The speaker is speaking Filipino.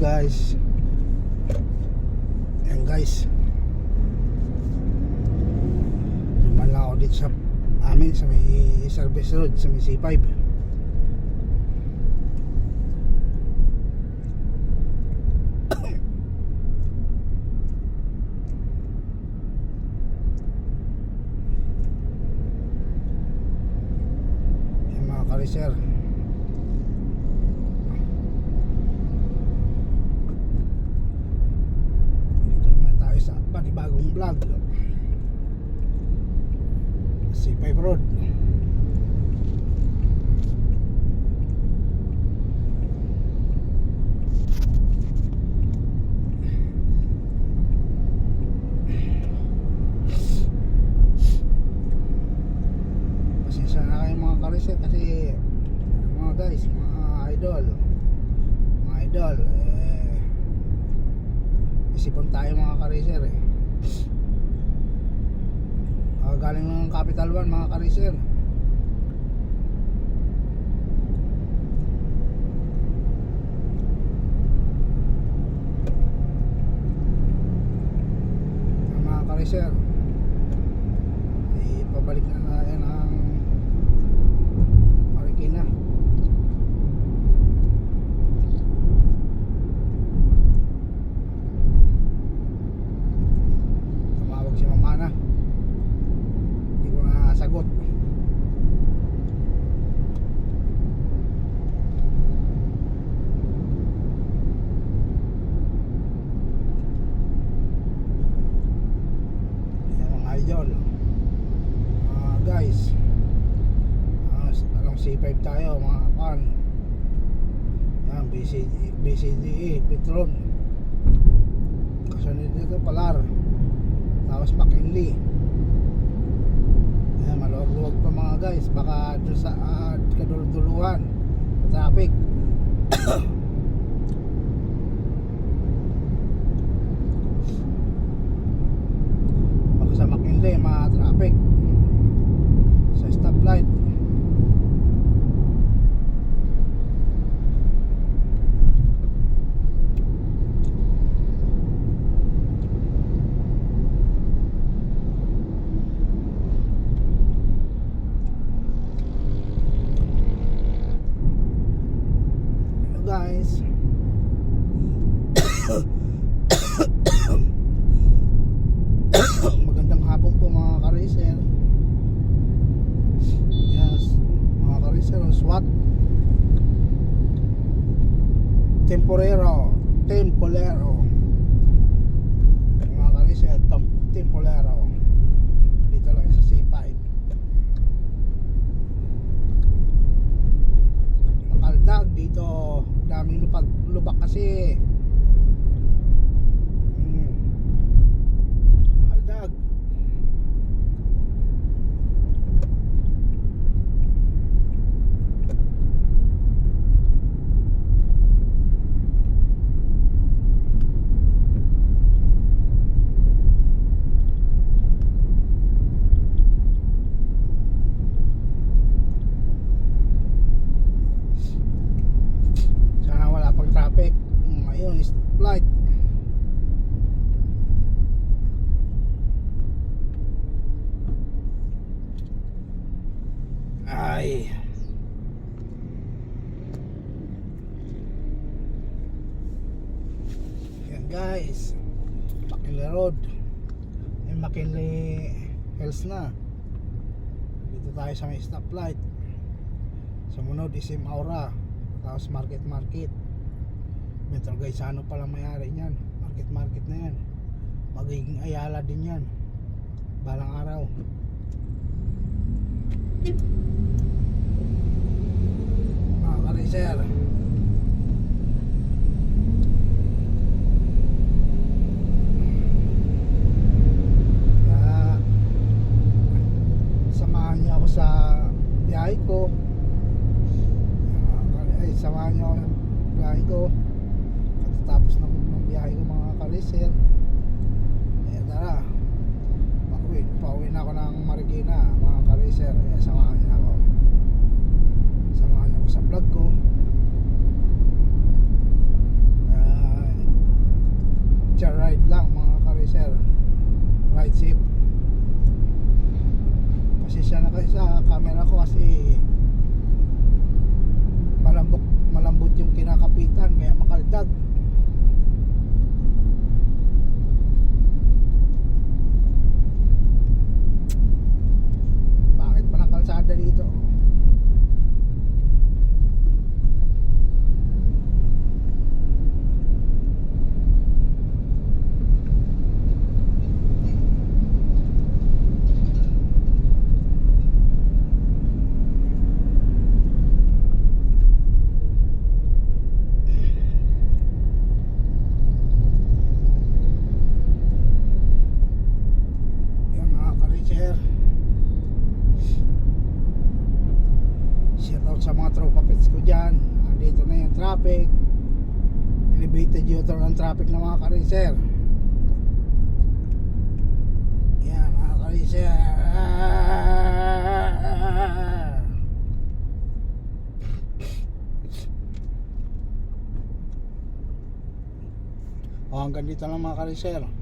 guys. Ayan guys. Duman lang ako dito sa amin sa may service road sa may C5 Ayan mga kariser Dito naman tayo sa panibagong vlog C5 Road. Pasensya na kayo mga karisel kasi mga guys, mga idol mga idol eh isipan tayo mga kariser eh Ah, galing ng Capital One mga kariser Ah, mga kariser ipabalik na natin ang Marikina tumawag si Mamana hindi ko na sagot Yan mga idol mga guys uh, anong C5 tayo mga kan yan BCD, BCDE Petron. Kasunod dito Palar. Tapos McKinley yan maluwag-luwag pa mga guys. Baka doon sa uh, kaduluduluhan sa traffic baka sa McKinley mga traffic sa stoplight guys. Magandang hapon po mga ka-racer. Yes Mga ka-racer SWAT. Temporero Tempolero Mga ka-racer Tem- Tempolero Dito lang sa C5 Makaldag dito Daming lupag, lubak kasi Hmm. Kaldag Sana wala pang traffic. Mm, Ngayon is flight. Ay. Yan guys. McKinley Road. Yung McKinley Hills na. Dito tayo sa may stoplight. Sumunod Isim Aura. Tapos Market Market. Metro Gaisano pala mayari niyan. Market Market na yan. Magiging Ayala din yan. Balang araw. Mga ka-racer. Kaya, biyahe ko. Katatapos ng, ng biyahe ko mga kaliser ayan eh, tara. Pauwi pauwi na ako ng Marikina mga kaliser ayan eh, samahan niya ako. Samahan niya ako sa vlog ko. Uh, jar ride lang mga kaliser ride safe. Pasensya na kayo sa camera ko kasi yung kinakapitan kaya makaldag out sa mga tropa pets ko dyan. Andito na yung traffic. Elevated yung ng traffic ng mga kariser. Yan mga kariser. O hanggang dito lang mga kariser.